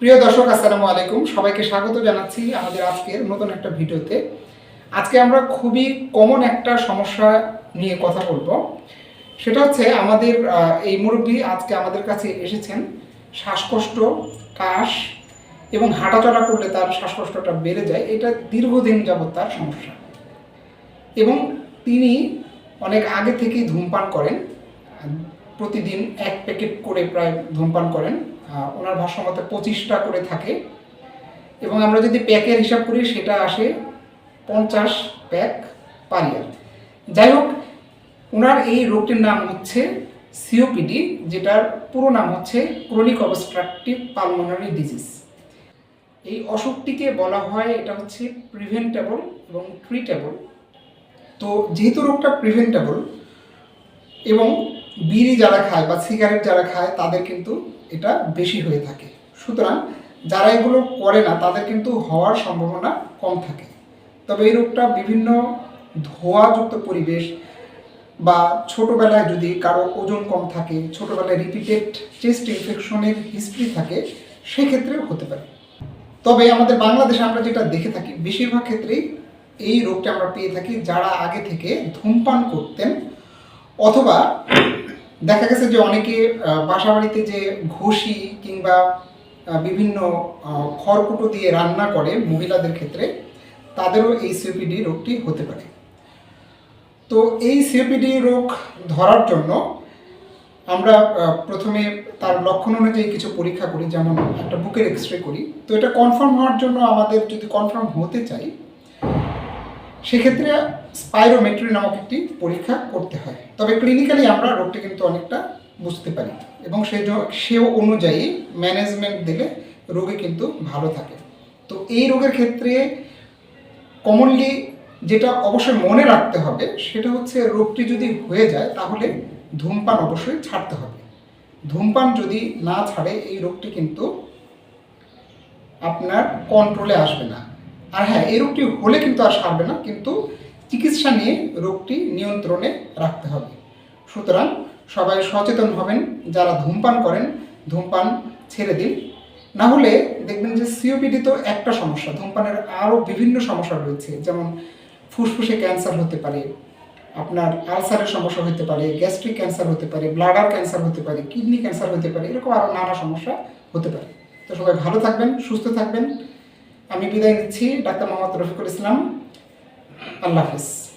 প্রিয় দর্শক, আসসালামু আলাইকুম। সবাইকে স্বাগত জানাচ্ছি আমাদের আজকের নতুন একটা ভিডিওতে। আজকে আমরা খুবই কমন একটা সমস্যা নিয়ে কথা বলব। সেটা হচ্ছে আমাদের এই মুরব্বী আজকে আমাদের কাছে এসেছেন শ্বাসকষ্ট, কাশ এবং হাঁটাচলা করলে তার শ্বাসকষ্টটা বেড়ে যায়। এটা দীর্ঘদিন যাবৎ তার সমস্যা। এবং তিনি অনেক আগে থেকেই ধূমপান করেন। প্রতিদিন এক প্যাকেট করে প্রায় ধূমপান করেন। ওনার ভাষ্য মতে পঁচিশটা করে থাকে। এবং আমরা যদি প্যাকের হিসাব করি, সেটা আসে পঞ্চাশ প্যাক পার ইয়ার। যাই হোক, ওনার এই রোগটির নাম হচ্ছে সিওপিডি, যেটার পুরো নাম হচ্ছে ক্রনিক অবস্ট্রাকটিভ পালমোনারি ডিজিজ। এই অসুখটিকে বলা হয়, এটা হচ্ছে প্রিভেন্টেবল এবং ট্রিটেবল। তো যেহেতু রোগটা প্রিভেন্টেবল এবং বিড়ি যারা খায় বা সিগারেট যারা খায়, তাদের কিন্তু এটা বেশি হয়ে থাকে। সুতরাং যারা এগুলো করে না, তাদের কিন্তু হওয়ার সম্ভাবনা কম থাকে। তবে এই রোগটা বিভিন্ন ধোঁয়াযুক্ত পরিবেশ বা ছোটোবেলায় যদি কারও ওজন কম থাকে, ছোটোবেলায় রিপিটেড চেস্ট ইনফেকশনের হিস্ট্রি থাকে, সেক্ষেত্রেও হতে পারে। তবে আমাদের বাংলাদেশে আমরা যেটা দেখে থাকি, বেশিরভাগ ক্ষেত্রেই এই রোগটা আমরা পেয়ে থাকি যারা আগে থেকে ধূমপান করতেন অথবা দেখা গেছে যে অনেকে আহ, বাসাবাড়িতে যে ঘষি কিংবা বিভিন্ন খড়কুটো দিয়ে রান্না করে মহিলাদের ক্ষেত্রে তাদেরও এই সিওপিডি রোগটি হতে পারে। তো এই সিওপিডি রোগ ধরার জন্য আমরা প্রথমে তার লক্ষণ অনুযায়ী কিছু পরীক্ষা করি যেমন একটা বুকের এক্স রে করি। তো এটা কনফার্ম হওয়ার জন্য আমাদের যদি কনফার্ম হতে চাই সেক্ষেত্রে স্পাইরোমেট্রি নামক একটি পরীক্ষা করতে হয়। তবে ক্লিনিক্যালি আমরা রোগটি কিন্তু অনেকটা বুঝতে পারি এবং সে সে অনুযায়ী ম্যানেজমেন্ট দিলে রোগী কিন্তু ভালো থাকে। তো এই রোগের ক্ষেত্রে কমনলি যেটা অবশ্যই মনে রাখতে হবে সেটা হচ্ছে রোগটি যদি হয়ে যায় তাহলে ধূমপান অবশ্যই ছাড়তে হবে। ধূমপান যদি না ছাড়ে এই রোগটি কিন্তু আপনার কন্ট্রোলে আসবে না। আর হ্যাঁ এই রোগটি হলে কিন্তু আর সারবে না, কিন্তু চিকিৎসা নিয়ে রোগটি নিয়ন্ত্রণে রাখতে হবে। সুতরাং সবাই সচেতন হবেন, যারা ধূমপান করেন, ধূমপান ছেড়ে দিন। না হলে দেখবেন যে সিওপিডি তো একটা সমস্যা, ধূমপানের আরও বিভিন্ন সমস্যা রয়েছে, যেমন ফুসফুসে ক্যান্সার হতে পারে, আপনার আলসারের সমস্যা হতে পারে, গ্যাস্ট্রিক ক্যান্সার হতে পারে, ব্লাডার ক্যান্সার হতে পারে, কিডনি ক্যান্সার হতে পারে, এরকম আরও নানা সমস্যা হতে পারে। তো সবাই ভালো থাকবেন, সুস্থ থাকবেন। আমি বিদায় নিচ্ছি ডাক্তার মোহাম্মদ রফিকুল ইসলাম। আল্লাহ হাফিজ।